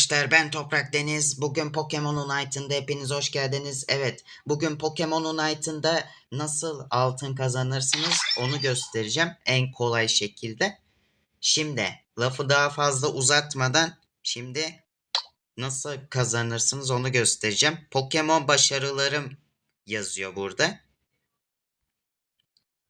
arkadaşlar ben Toprak Deniz. Bugün Pokemon United'da hepiniz hoş geldiniz. Evet bugün Pokemon United'da nasıl altın kazanırsınız onu göstereceğim en kolay şekilde. Şimdi lafı daha fazla uzatmadan şimdi nasıl kazanırsınız onu göstereceğim. Pokemon başarılarım yazıyor burada.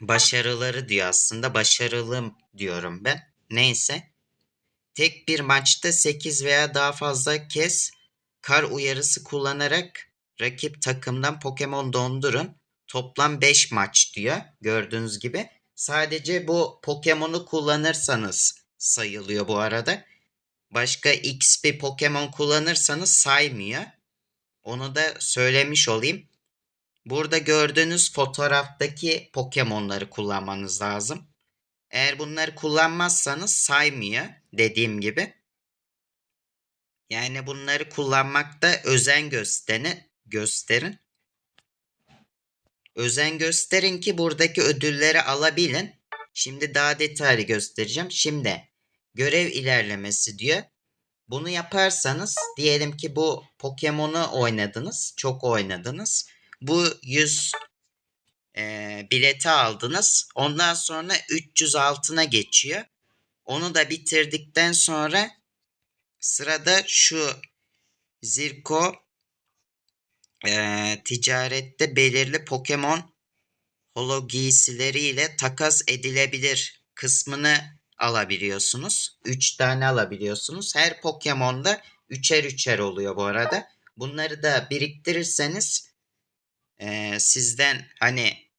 Başarıları diyor aslında. Başarılım diyorum ben. Neyse. Tek bir maçta 8 veya daha fazla kez kar uyarısı kullanarak rakip takımdan Pokemon dondurun. Toplam 5 maç diyor gördüğünüz gibi. Sadece bu Pokemon'u kullanırsanız sayılıyor bu arada. Başka X bir Pokemon kullanırsanız saymıyor. Onu da söylemiş olayım. Burada gördüğünüz fotoğraftaki Pokemon'ları kullanmanız lazım. Eğer bunları kullanmazsanız saymıyor dediğim gibi. Yani bunları kullanmakta özen gösterin. gösterin. Özen gösterin ki buradaki ödülleri alabilin. Şimdi daha detaylı göstereceğim. Şimdi görev ilerlemesi diyor. Bunu yaparsanız diyelim ki bu Pokemon'u oynadınız. Çok oynadınız. Bu 100 e, bileti aldınız. Ondan sonra 300 altına geçiyor. Onu da bitirdikten sonra sırada şu Zirko e, ticarette belirli Pokemon holo giysileriyle takas edilebilir kısmını alabiliyorsunuz. 3 tane alabiliyorsunuz. Her Pokemon'da üçer üçer oluyor bu arada. Bunları da biriktirirseniz e, sizden hani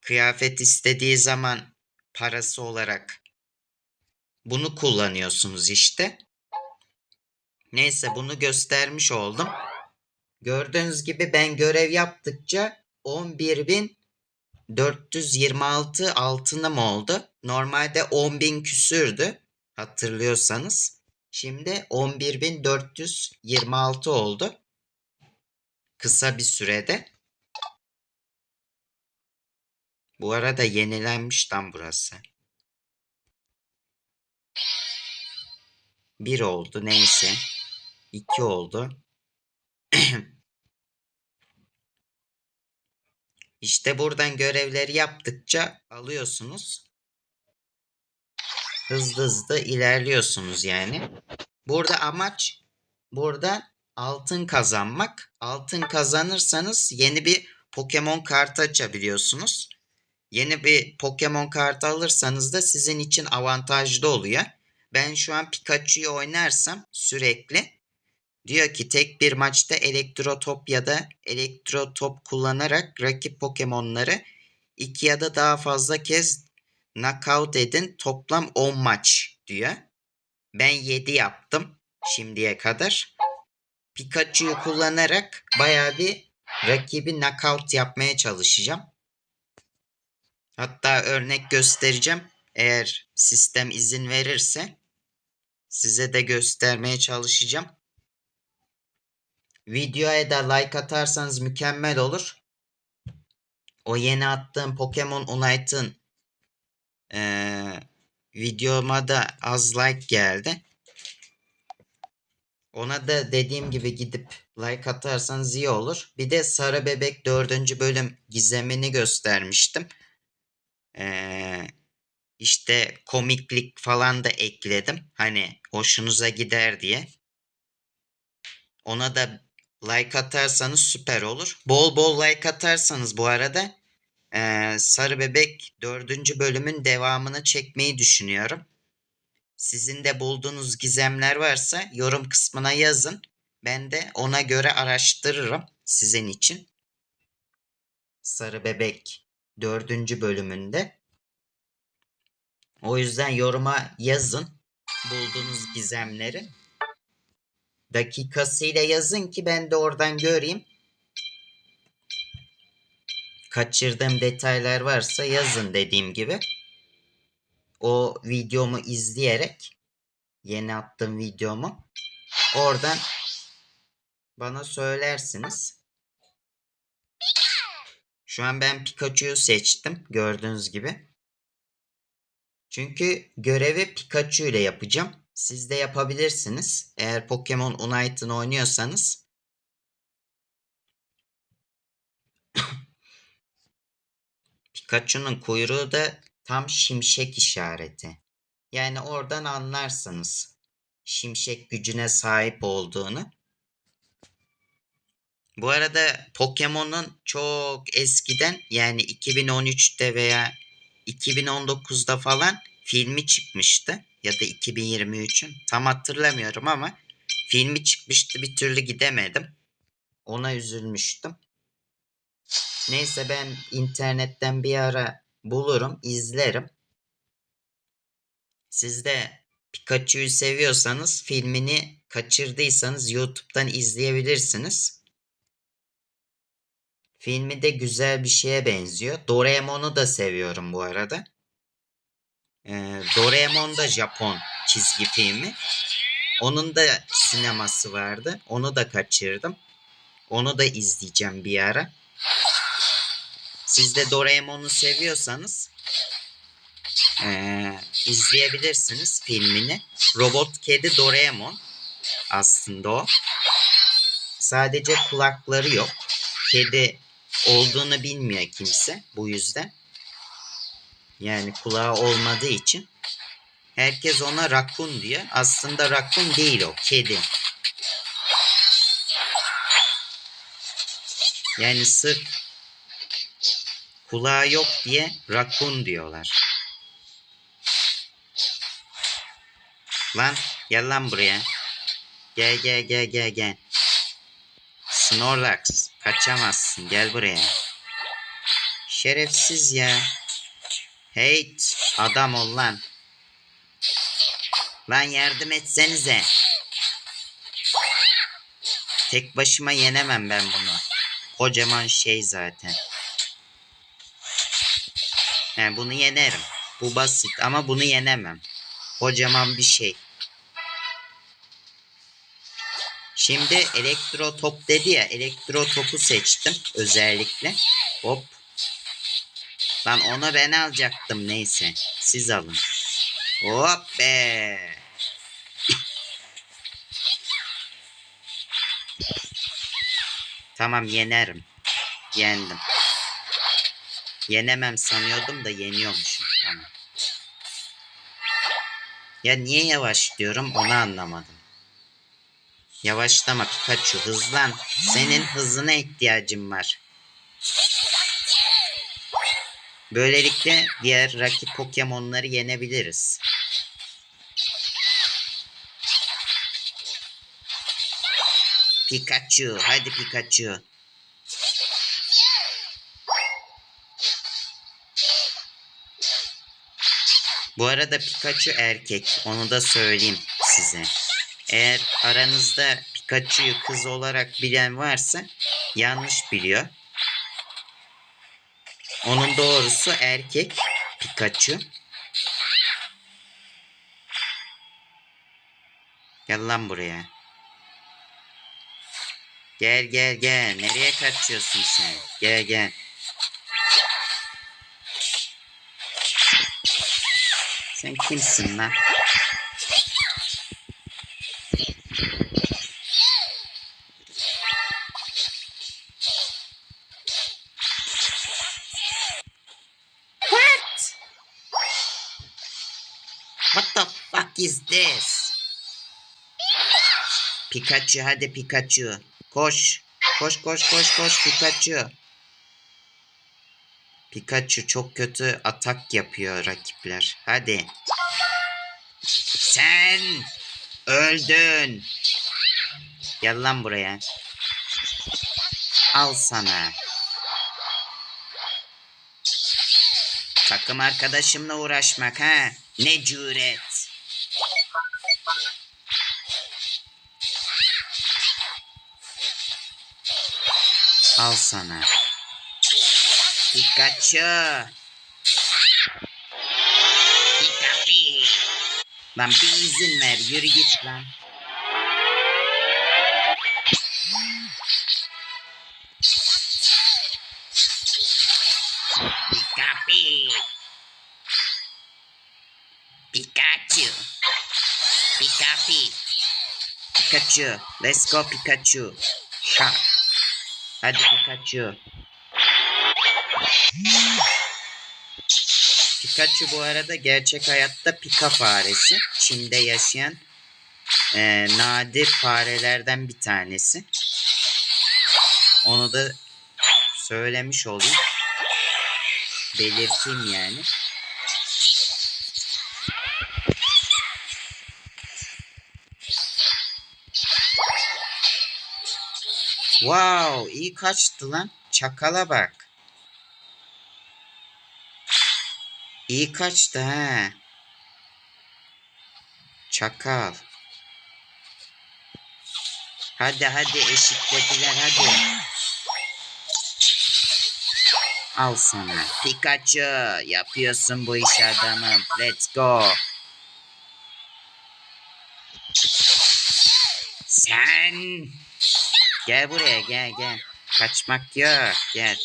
kıyafet istediği zaman parası olarak bunu kullanıyorsunuz işte. Neyse bunu göstermiş oldum. Gördüğünüz gibi ben görev yaptıkça 11.426 altınım oldu. Normalde 10.000 küsürdü hatırlıyorsanız. Şimdi 11.426 oldu. Kısa bir sürede. Bu arada yenilenmiş tam burası. Bir oldu neyse. İki oldu. İşte buradan görevleri yaptıkça alıyorsunuz. Hızlı hızlı ilerliyorsunuz yani. Burada amaç burada altın kazanmak. Altın kazanırsanız yeni bir Pokemon kartı açabiliyorsunuz. Yeni bir Pokemon kartı alırsanız da sizin için avantajlı oluyor. Ben şu an Pikachu'yu oynarsam sürekli diyor ki tek bir maçta elektrotop ya da elektrotop kullanarak rakip Pokemon'ları iki ya da daha fazla kez knockout edin toplam 10 maç diyor. Ben 7 yaptım şimdiye kadar. Pikachu'yu kullanarak baya bir rakibi knockout yapmaya çalışacağım. Hatta örnek göstereceğim. Eğer sistem izin verirse size de göstermeye çalışacağım. Videoya da like atarsanız mükemmel olur. O yeni attığım Pokemon Unite'ın ee, videoma da az like geldi. Ona da dediğim gibi gidip like atarsanız iyi olur. Bir de Sarı Bebek 4. bölüm gizemini göstermiştim. Ee, işte komiklik falan da ekledim. Hani hoşunuza gider diye. Ona da like atarsanız süper olur. Bol bol like atarsanız bu arada e, Sarı Bebek 4. bölümün devamını çekmeyi düşünüyorum. Sizin de bulduğunuz gizemler varsa yorum kısmına yazın. Ben de ona göre araştırırım sizin için. Sarı Bebek 4. bölümünde. O yüzden yoruma yazın bulduğunuz gizemleri. Dakikasıyla yazın ki ben de oradan göreyim. Kaçırdığım detaylar varsa yazın dediğim gibi. O videomu izleyerek yeni attığım videomu oradan bana söylersiniz. Şu an ben Pikachu'yu seçtim gördüğünüz gibi. Çünkü görevi Pikachu ile yapacağım. Siz de yapabilirsiniz. Eğer Pokemon Unite'ın oynuyorsanız. Pikachu'nun kuyruğu da tam şimşek işareti. Yani oradan anlarsınız şimşek gücüne sahip olduğunu. Bu arada Pokemon'un çok eskiden yani 2013'te veya 2019'da falan filmi çıkmıştı. Ya da 2023'ün tam hatırlamıyorum ama filmi çıkmıştı bir türlü gidemedim. Ona üzülmüştüm. Neyse ben internetten bir ara bulurum, izlerim. Siz de Pikachu'yu seviyorsanız filmini kaçırdıysanız YouTube'dan izleyebilirsiniz. Filmi de güzel bir şeye benziyor. Doraemon'u da seviyorum bu arada. Ee, Doraemon da Japon çizgi filmi. Onun da sineması vardı. Onu da kaçırdım. Onu da izleyeceğim bir ara. Siz de Doraemon'u seviyorsanız ee, izleyebilirsiniz filmini. Robot Kedi Doraemon aslında o. Sadece kulakları yok. Kedi olduğunu bilmiyor kimse bu yüzden. Yani kulağı olmadığı için. Herkes ona rakun diyor. Aslında rakun değil o. Kedi. Yani sırf kulağı yok diye rakun diyorlar. Lan gel lan buraya. Gel gel gel gel gel. Snorlax kaçamazsın gel buraya. Şerefsiz ya. Hate adam ol lan. Lan yardım etsenize. Tek başıma yenemem ben bunu. Kocaman şey zaten. He, bunu yenerim. Bu basit ama bunu yenemem. Kocaman bir şey. Şimdi elektro top dedi ya. Elektro topu seçtim özellikle. Hop. Lan onu ben alacaktım neyse. Siz alın. Hop be. tamam yenerim. Yendim. Yenemem sanıyordum da yeniyormuşum. Tamam. Ya niye yavaş diyorum onu anlamadım. Yavaşlama Pikachu hızlan. Senin hızına ihtiyacım var. Böylelikle diğer rakip Pokemon'ları yenebiliriz. Pikachu, hadi Pikachu. Bu arada Pikachu erkek, onu da söyleyeyim size. Eğer aranızda Pikachu'yu kız olarak bilen varsa yanlış biliyor. Onun doğrusu erkek Pikachu. Gel lan buraya. Gel gel gel. Nereye kaçıyorsun sen? Gel gel. Sen kimsin lan? İs this? Pikachu hadi Pikachu. Koş. Koş koş koş koş Pikachu. Pikachu çok kötü atak yapıyor rakipler. Hadi. Sen öldün. Gel lan buraya. Al sana. Takım arkadaşımla uğraşmak ha? Ne cüret. Al sana. Pikachu. Pikapi. Lan bir izin ver yürü git lan. Pikapi. Pikachu. Pikapi. Pikachu. Let's go Pikachu. Şak. Hadi Pikachu. Pikachu bu arada gerçek hayatta pika faresi. Çin'de yaşayan e, nadir farelerden bir tanesi. Onu da söylemiş olayım. Belirteyim yani. Wow, iyi kaçtı lan. Çakala bak. İyi kaçtı ha. Çakal. Hadi hadi eşitlediler hadi. Al sana. Pikachu yapıyorsun bu iş adamım. Let's go. Sen gel buraya gel gel. Kaçmak yok gel.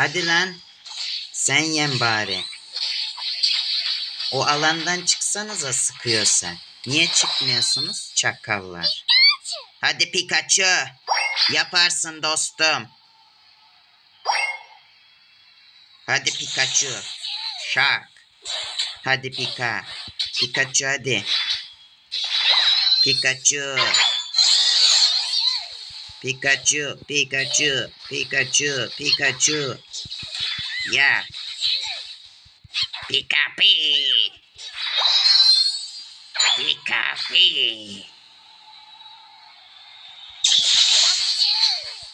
Hadi lan. Sen yem bari. O alandan çıksanıza sıkıyorsa. Niye çıkmıyorsunuz çakallar? Hadi Pikachu. Yaparsın dostum. Hadi Pikachu. Şak. Hadi Pika. Pikachu hadi. Pikachu. Pikachu, Pikachu, Pikachu, Pikachu. Ya. PKP. PKP.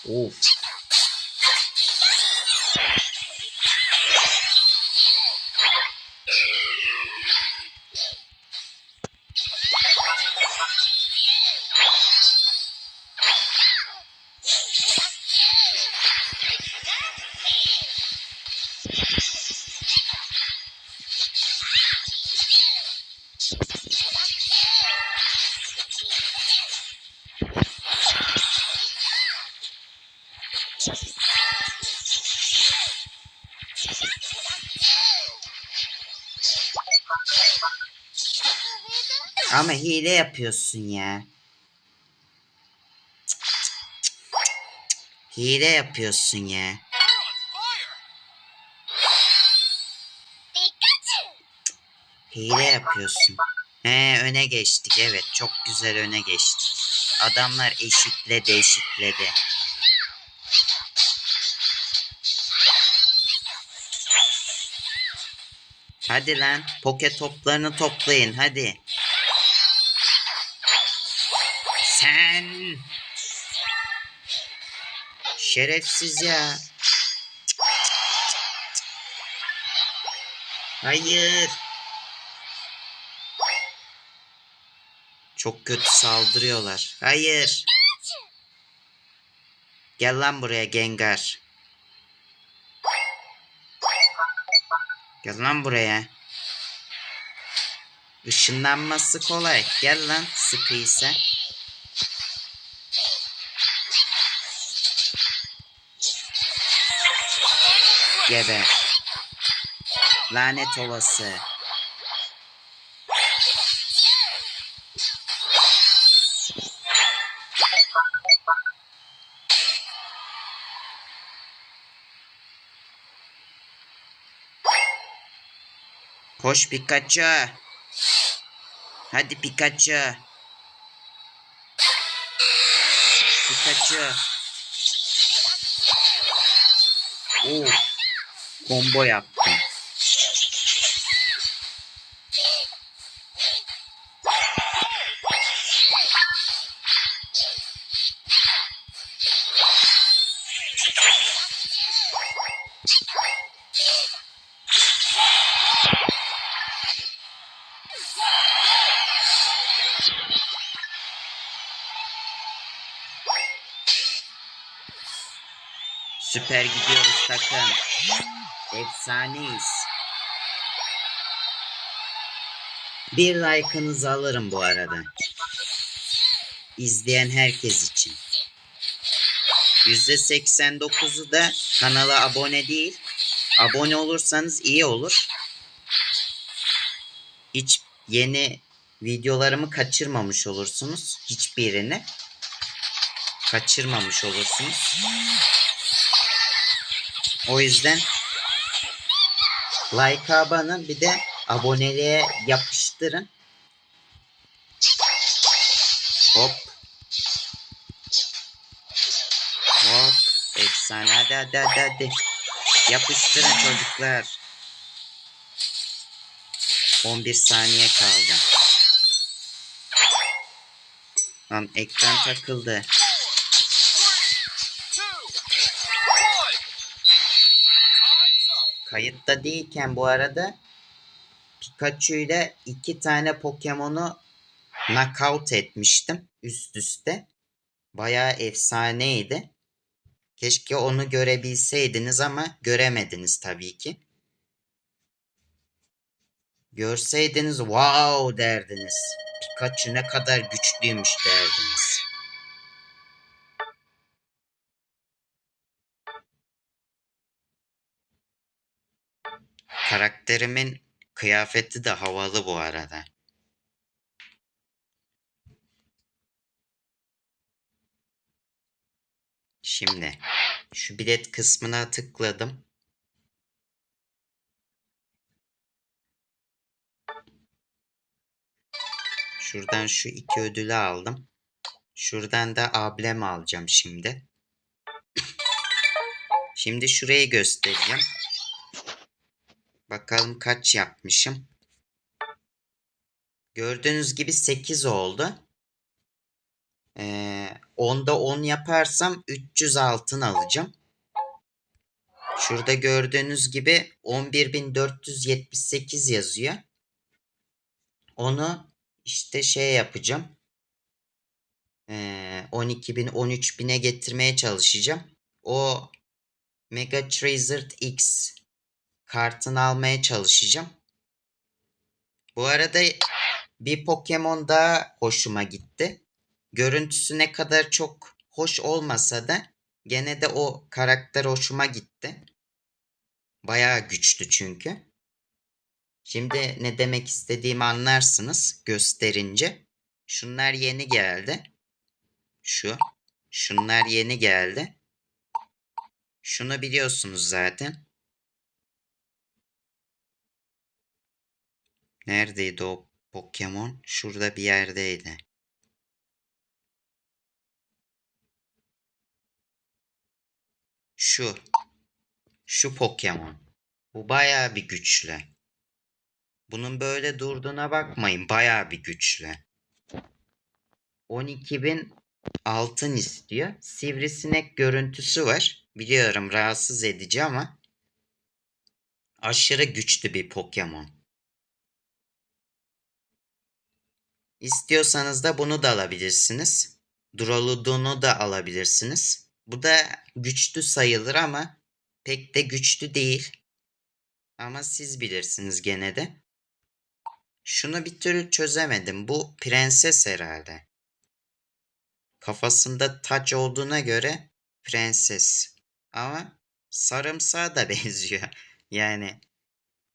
Uff. Hile yapıyorsun ya. Hile yapıyorsun ya. Hile yapıyorsun. He öne geçtik evet çok güzel öne geçtik. Adamlar eşitledi eşitledi. Hadi lan poke toplarını toplayın hadi. Şerefsiz ya. Hayır. Çok kötü saldırıyorlar. Hayır. Gel lan buraya Gengar. Gel lan buraya. Işınlanması kolay. Gel lan sıkıysa. Geber. Lanet olası. Koş Pikachu. Hadi Pikachu. Pikachu. Combo yaptım. Süper gidiyoruz takım. Efsaneyiz. Bir like'ınızı alırım bu arada. İzleyen herkes için. %89'u da kanala abone değil. Abone olursanız iyi olur. Hiç yeni videolarımı kaçırmamış olursunuz. Hiçbirini kaçırmamış olursunuz. O yüzden like'a bana bir de aboneliğe yapıştırın. Hop. Hop. Efsane hadi hadi hadi hadi. Yapıştırın çocuklar. 11 saniye kaldı. Lan ekran takıldı. Kayıtta değilken bu arada Pikachu ile iki tane Pokemon'u knockout etmiştim üst üste. Bayağı efsaneydi. Keşke onu görebilseydiniz ama göremediniz tabii ki. Görseydiniz wow derdiniz. Pikachu ne kadar güçlüymüş derdiniz. Karakterimin kıyafeti de havalı bu arada. Şimdi şu bilet kısmına tıkladım. Şuradan şu iki ödülü aldım. Şuradan da ablem alacağım şimdi. Şimdi şurayı göstereceğim. Bakalım kaç yapmışım. Gördüğünüz gibi 8 oldu. Ee, 10'da 10 yaparsam 300 altın alacağım. Şurada gördüğünüz gibi 11.478 yazıyor. Onu işte şey yapacağım. Ee, 12.000 13.000'e getirmeye çalışacağım. O Mega Treasured X kartını almaya çalışacağım. Bu arada bir Pokemon daha hoşuma gitti. Görüntüsü ne kadar çok hoş olmasa da gene de o karakter hoşuma gitti. Bayağı güçlü çünkü. Şimdi ne demek istediğimi anlarsınız gösterince. Şunlar yeni geldi. Şu. Şunlar yeni geldi. Şunu biliyorsunuz zaten. Neredeydi o Pokemon? Şurada bir yerdeydi. Şu. Şu Pokemon. Bu bayağı bir güçlü. Bunun böyle durduğuna bakmayın. Bayağı bir güçlü. 12.000 altın istiyor. Sivrisinek görüntüsü var. Biliyorum rahatsız edici ama aşırı güçlü bir Pokemon. İstiyorsanız da bunu da alabilirsiniz. Droludon'u da alabilirsiniz. Bu da güçlü sayılır ama pek de güçlü değil. Ama siz bilirsiniz gene de. Şunu bir türlü çözemedim. Bu prenses herhalde. Kafasında taç olduğuna göre prenses. Ama sarımsağa da benziyor. Yani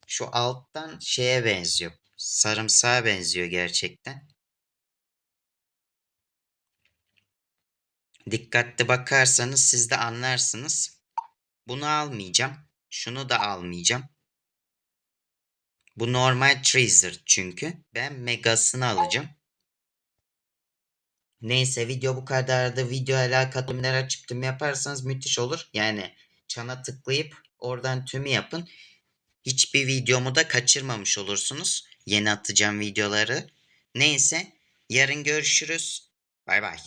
şu alttan şeye benziyor. Sarımsağa benziyor gerçekten. Dikkatli bakarsanız siz de anlarsınız. Bunu almayacağım. Şunu da almayacağım. Bu normal Treasure çünkü. Ben Megas'ını alacağım. Neyse video bu kadardı. Video alakalı tümler açıp tüm yaparsanız müthiş olur. Yani çana tıklayıp oradan tümü yapın. Hiçbir videomu da kaçırmamış olursunuz. Yeni atacağım videoları. Neyse yarın görüşürüz. Bay bay.